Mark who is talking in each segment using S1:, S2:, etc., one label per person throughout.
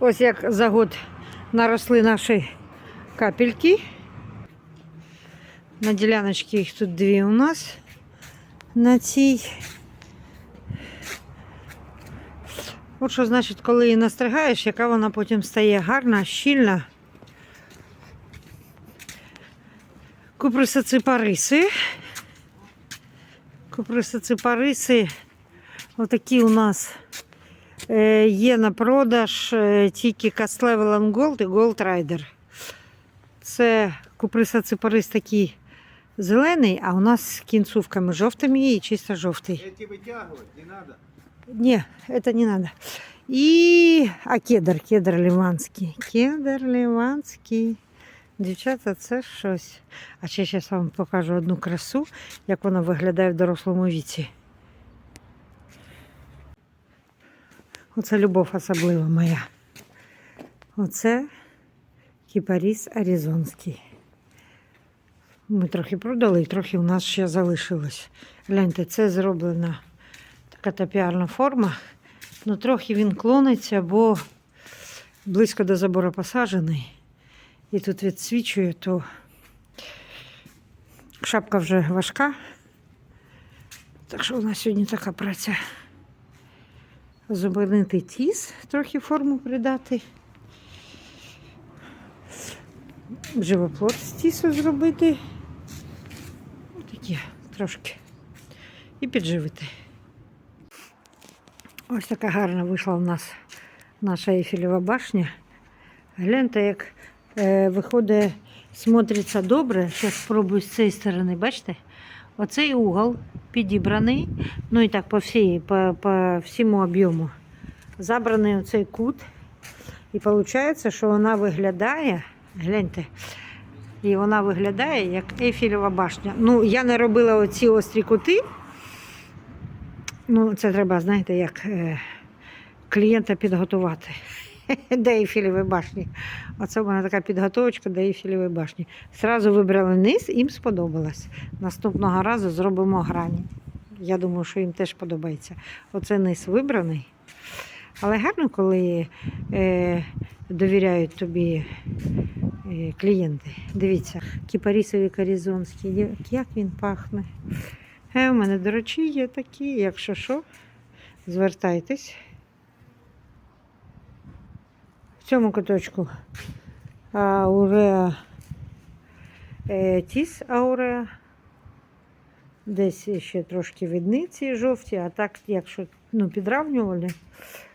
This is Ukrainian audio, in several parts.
S1: Ось як за год наросли наші капельки. На діляночці їх тут дві у нас. На цій. От що значить, коли її настригаєш, яка вона потім стає гарна, щільна. Куприса ципариси. Куприса ципариси. Отакі у нас є на продаж е, тільки Cast Level Gold і Gold Rider. Це куприса ципарис такий зелений, а у нас з кінцовками жовтими і чисто жовтий.
S2: Эти вытягивать не надо.
S1: Не, это не надо. І а кедр, кедр ліванський. Кедр ліванський. Дівчата, це щось. А ще зараз вам покажу одну красу, як вона виглядає в дорослому віці. Оце любов особлива моя. Оце кіпаріс аризонський. Ми трохи продали, і трохи у нас ще залишилось. Гляньте, це зроблена така топіарна форма. Ну, трохи він клониться, бо близько до забору посаджений. І тут відсвічує, то шапка вже важка. Так що у нас сьогодні така праця. Зупинити тіс, трохи форму придати. Живоплод з тісу зробити. Такі трошки. І підживити. Ось така гарна вийшла у нас наша Ейфелева башня. Гляньте, як е, виходить, смотриться добре. Зараз спробую з цієї сторони, бачите? Оцей угол підібраний, ну і так по, всій, по, по всьому об'єму. Забраний оцей кут. І виходить, що вона виглядає, гляньте, і вона виглядає як Ейфелева башня. Ну, я не робила оці острі кути. Ну, це треба, знаєте, як е, клієнта підготувати до Ейфелевої башні. Оце в мене така підготовочка до Ейфелевої башні. Зразу вибрали низ, їм сподобалось. Наступного разу зробимо грані. Я думаю, що їм теж подобається. Оце низ вибраний. Але гарно, коли е, довіряють тобі е, клієнти. Дивіться, кіпарісові корізонські, як він пахне. Е, у мене, до речі, є такі, якщо що, звертайтесь. В цьому куточку ауреа е, тіс ауреа. Десь ще трошки видні ці жовті, а так, якщо ну, підравнювали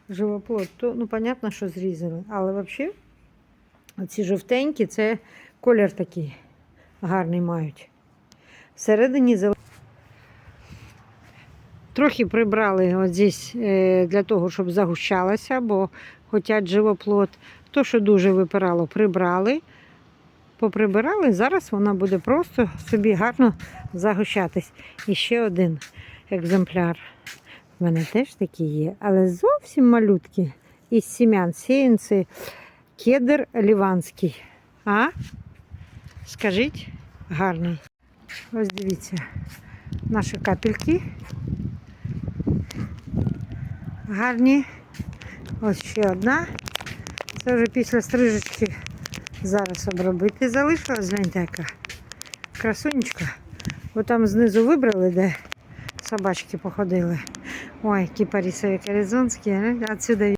S1: живоплод, то ну, понятно, що зрізали. Але взагалі, ці жовтенькі це колір такий гарний мають. Всередині зелений. Трохи прибрали от здесь е, для того, щоб загущалося, бо хочуть живоплод. То, що дуже випирало, прибрали. Поприбирали, зараз вона буде просто собі гарно загущатись. І ще один екземпляр. У мене теж такі є, але зовсім малюткі. Із сім'ян сіянці кедр ліванський. А? Скажіть, гарний. Ось дивіться, наші капельки. Гарні. Ось ще одна. Це вже після стрижечки зараз обробити залишилась. Гляньте, яка красунечка. Бо там знизу вибрали, де собачки походили. Ой, кіпарісові парісові коризонські. Отсюда